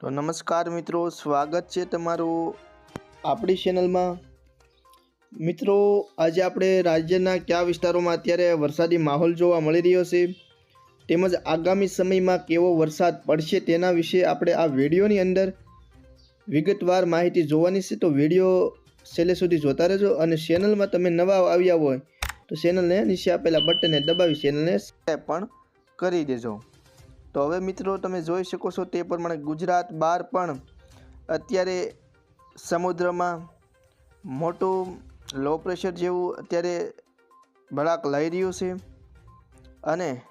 તો નમસ્કાર મિત્રો, સ્વાગત છે તમારું આપણી ચેનલમાં મિત્રો, આજે આપણે રાજ્યના કયા વિસ્તારોમાં અત્યારે વરસાદી માહોલ જોવા મળી રહ્યો છે, તેમજ આગામી સમયમાં કેવો વરસાદ પડશે તેના વિશે આપણે આ વિડીયોની અંદર વિગતવાર માહિતી જોવાની છે. તો વીડિયો છેલ્લે સુધી જોતા રહેજો અને ચેનલમાં તમે નવા આવ્યા હોય તો ચેનલને નીચે આપેલા બટનને દબાવી ચેનલને પણ કરી દેજો. તો હવે મિત્રો તમે જોઈ શકો છો તે પ્રમાણે ગુજરાત બહાર પણ અત્યારે સમુદ્રમાં મોટું લો પ્રેશર જેવું અત્યારે ભડાક લઈ રહ્યું છે. અને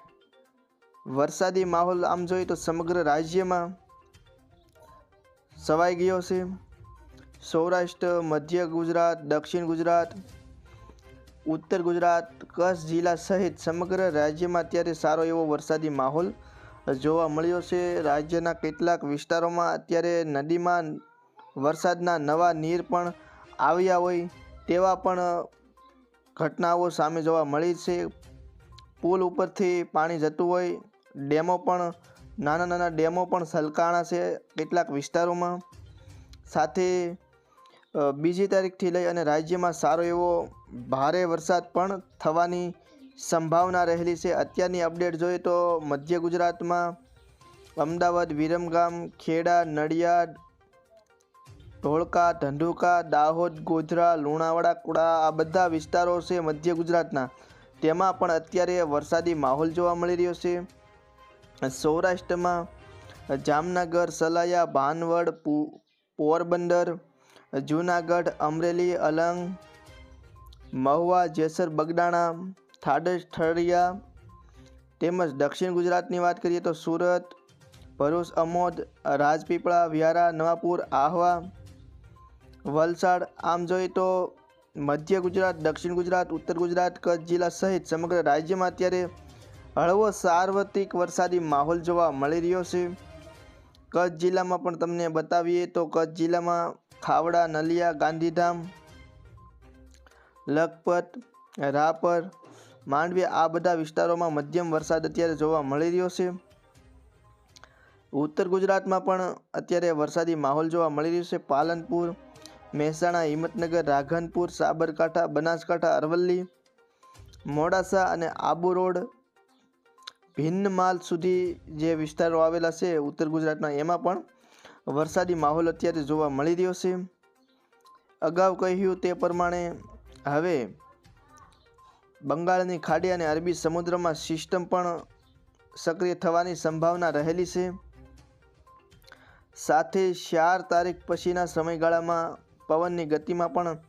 વરસાદી માહોલ આમ જોઈએ તો સમગ્ર રાજ્યમાં સવાઈ ગયો છે. સૌરાષ્ટ્ર, મધ્ય ગુજરાત, દક્ષિણ ગુજરાત, ઉત્તર ગુજરાત, કચ્છ જિલ્લા સહિત સમગ્ર રાજ્યમાં અત્યારે સારો એવો વરસાદી માહોલ જોવા મળ્યો છે, રાજ્યના કેટલાક વિસ્તારોમાં અત્યારે નદીમાં વરસાદના નવા નીર પણ આવ્યા હોય તેવા પણ ઘટનાઓ સામે જોવા મળી છે. પુલ ઉપરથી પાણી જતું હોય, ડેમો પણ, નાના નાના ડેમો પણ સલકાણા છે કેટલાક વિસ્તારોમાં. સાથે બીજી તારીખથી લઈ અને રાજ્યમાં સારો એવો ભારે વરસાદ પણ થવાની સંભાવના રહેલી છે. અત્યારની અપડેટ જોઈએ તો મધ્ય ગુજરાતમાં અમદાવાદ, વિરમગામ, ખેડા, નડિયાદ, ધોળકા, ધંધુકા, દાહોદ, ગોધરા, લુણાવાડા, કુડા આ બધા વિસ્તારો છે મધ્ય ગુજરાતના. તેમાં પણ અત્યારે વરસાદી માહોલ જોવા મળી રહ્યો છે. સૌરાષ્ટ્રમાં જામનગર, સલાયા, ભાનવડ પોરબંદર, જૂનાગઢ, અમરેલી, અલંગ, મહુવા, જેસર બગદાણા થાડજ ઠળિયા તેમજ દક્ષિણ ગુજરાતની વાત કરીએ તો સુરત, ભરૂચ, અમોદ, રાજપીપળા, વ્યારા, નવાપુર, આહવા, વલસાડ, આમ જોઈએ તો મધ્ય ગુજરાત, દક્ષિણ ગુજરાત, ઉત્તર ગુજરાત, કચ્છ જિલ્લા સહિત સમગ્ર રાજ્યમાં અત્યારે હળવો સાર્વત્રિક વરસાદી માહોલ જોવા મળી રહ્યો છે. કચ્છ જિલ્લામાં પણ તમને બતાવીએ તો કચ્છ જિલ્લામાં ખાવડા, નલિયા, ગાંધીધામ, લખપત, રાપર માંડવી આ બધા વિસ્તારોમાં મધ્યમ વરસાદ અત્યારે જોવા મળી રહ્યો છે. ઉત્તર ગુજરાતમાં પણ અત્યારે વરસાદી માહોલ જોવા મળી રહ્યો છે. પાલનપુર, મહેસાણા, હિંમતનગર રાધનપુર સાબરકાંઠા, બનાસકાંઠા, અરવલ્લી, મોડાસા અને આબુ રોડ ભિન્નમાલ સુધી જે વિસ્તારો આવેલા છે ઉત્તર ગુજરાતમાં, એમાં પણ વરસાદી માહોલ અત્યારે જોવા મળી રહ્યો છે. અગાઉ કહ્યું તે પ્રમાણે હવે બંગાળની ખાડી અને અરબી સમુદ્રમાં સિસ્ટમ પણ સક્રિય થવાની સંભાવના રહેલી છે. સાથે ચાર તારીખ પછીના સમયગાળામાં પવનની ગતિમાં પણ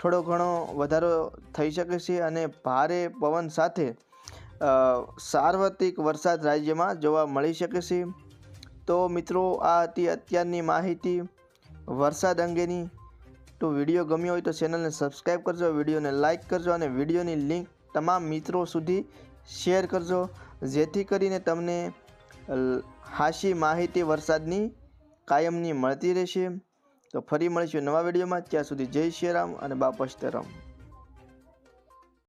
થોડો ઘણો વધારો થઈ શકે છે અને ભારે પવન સાથે સાર્વત્રિક વરસાદ રાજ્યમાં જોવા મળી શકે છે. તો મિત્રો, આ હતી અત્યારની માહિતી વરસાદ અંગેની. તો વીડિયો ગમ્યો હોય તો ચેનલને સબસ્ક્રાઈબ કરજો, વિડીયોને લાઇક કરજો અને વિડીયોની લિંક તમામ મિત્રો સુધી શેર કરજો. જેથી કરીને તમને હાશી માહિતી વરસાદની કાયમની મળતી રહેશે. તો ફરી મળીશું નવા વિડીયોમાં. ત્યાં સુધી જય શ્રી રામ અને બાપા સીતારામ